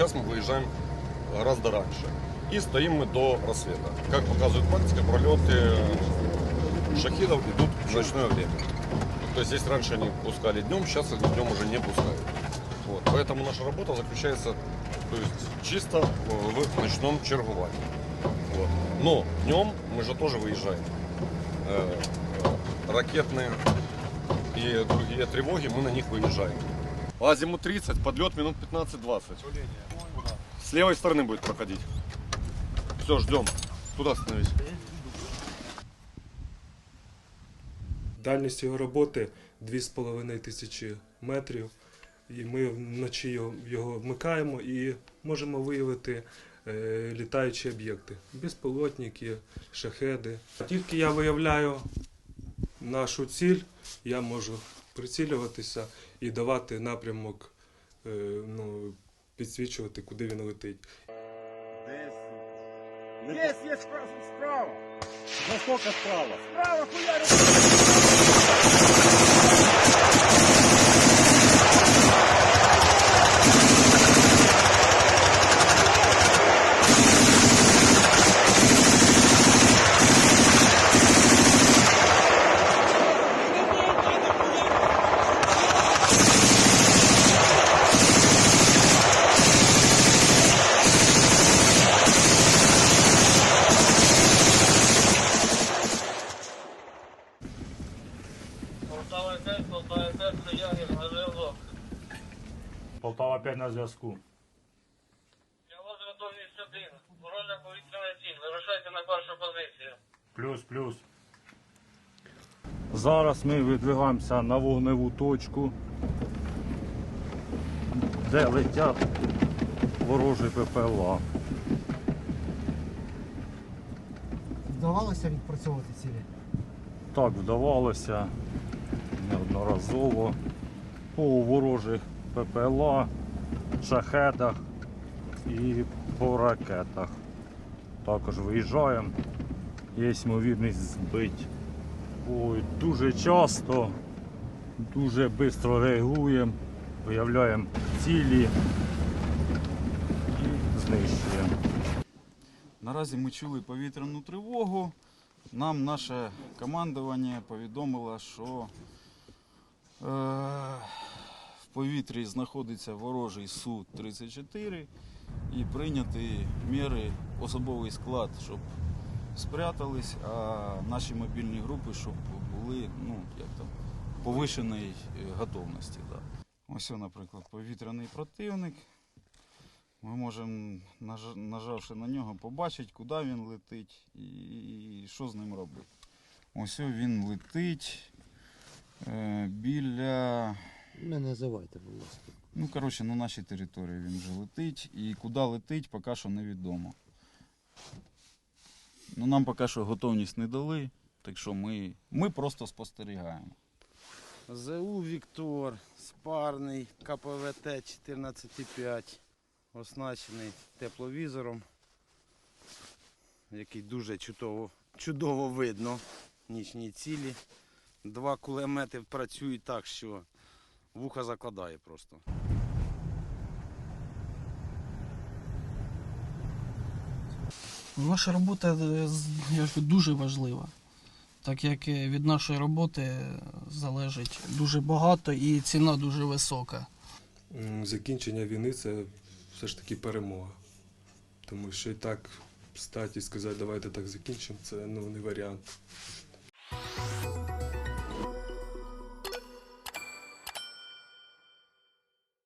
Сейчас мы выезжаем гораздо раньше. И стоим мы до рассвета. Как показывает практика, пролеты шахидов идут в ночное время. То есть, если раньше они пускали днем, сейчас они днем уже не пускают. Вот. Поэтому наша работа заключается то есть, чисто в ночном чергувании. Вот. Но днем мы же тоже выезжаем. Э, Ракетные и другие тревоги, мы на них выезжаем. По азимут 30, подлет минут 15-20. С левой стороны будет проходить. Все, ждем. Туда становись. Дальність його роботи 2,5 тисячі метрів. І ми вночі його, вмикаємо і можемо виявити е, літаючі об'єкти. Безпілотники, шахеди. Тільки я виявляю нашу ціль, я можу прицілюватися і давати напрямок, е, ну, підсвічувати, куди він летить. Є, є справа. справа. Наскільки справа? Справа хуярит. Полтава 5 на зв'язку. Я вас готовність один. Ворожа повітряна ціль. Вирушайте на першу позицію. Плюс, плюс. Зараз ми видвигаємося на вогневу точку, де летять ворожі ППЛА. Вдавалося відпрацьовувати цілі? Так вдавалося неодноразово по ворожих ППЛА, шахедах і по ракетах. Також виїжджаємо, є ймовірність збити. Ой, дуже часто, дуже швидко реагуємо, виявляємо цілі і знищуємо. Наразі ми чули повітряну тривогу. Нам наше командування повідомило, що е, повітрі знаходиться ворожий Су-34 і прийняти міри особовий склад, щоб спрятались, а наші мобільні групи, щоб були ну, як там, повишеної е, готовності. Да. Ось, наприклад, повітряний противник. Ми можемо, нажавши на нього, побачити, куди він летить і що з ним робити. Ось він летить е, біля. Не називайте, будь ласка. Ну, коротше, на нашій території він вже летить. І куди летить, поки що невідомо. Ну, нам поки що готовність не дали, так що ми, ми просто спостерігаємо. ЗУ Віктор, спарний, КПВТ 14,5, оснащений тепловізором, який дуже чудово, чудово видно нічні цілі. Два кулемети працюють так, що вуха закладає просто. Наша робота е, я ж дуже важлива, так як від нашої роботи залежить дуже багато і ціна дуже висока. Закінчення війни це все ж таки перемога. Тому що і так встати і сказати, давайте так закінчимо, це ну, не варіант.